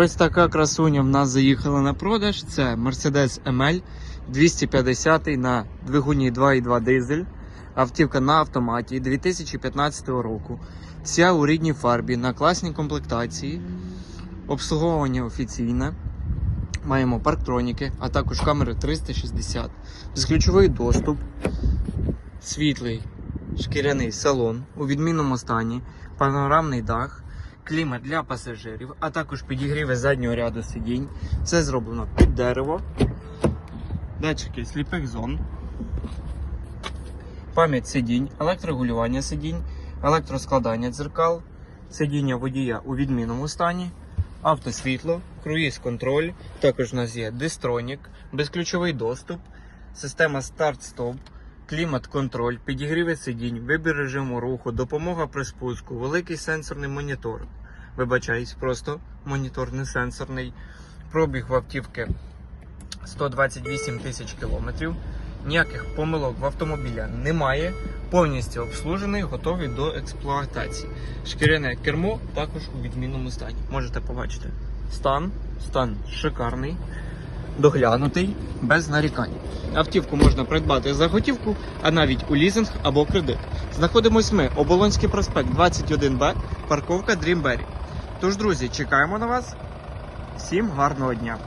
Ось така красуня в нас заїхала на продаж. Це Mercedes ML 250 на двигуні 2.2 дизель. Автівка на автоматі 2015 року. Вся у рідній фарбі на класній комплектації. Обслуговування офіційне. Маємо парктроніки, а також камери 360. Безключовий доступ, світлий шкіряний салон у відмінному стані, панорамний дах, клімат для пасажирів, а також підігріви заднього ряду сидінь. Все зроблено під дерево, датчики сліпих зон, пам'ять сидінь, електрорегулювання сидінь, електроскладання дзеркал, сидіння водія у відмінному стані, автосвітло, круїз контроль. Також у нас є дистронік, безключовий доступ, система старт-стоп. Клімат-контроль, підігріви сидінь, вибір режиму руху, допомога при спуску, великий сенсорний монітор. Вибачаюсь, просто монітор не сенсорний. Пробіг в автівки 128 тисяч кілометрів. Ніяких помилок в автомобіля немає. Повністю обслужений, готовий до експлуатації. Шкіряне кермо також у відмінному стані. Можете побачити. Стан, стан шикарний доглянутий, без нарікань. Автівку можна придбати за готівку, а навіть у лізинг або кредит. Знаходимось ми Оболонський проспект 21Б, парковка Дрімбері. Тож, друзі, чекаємо на вас. Всім гарного дня!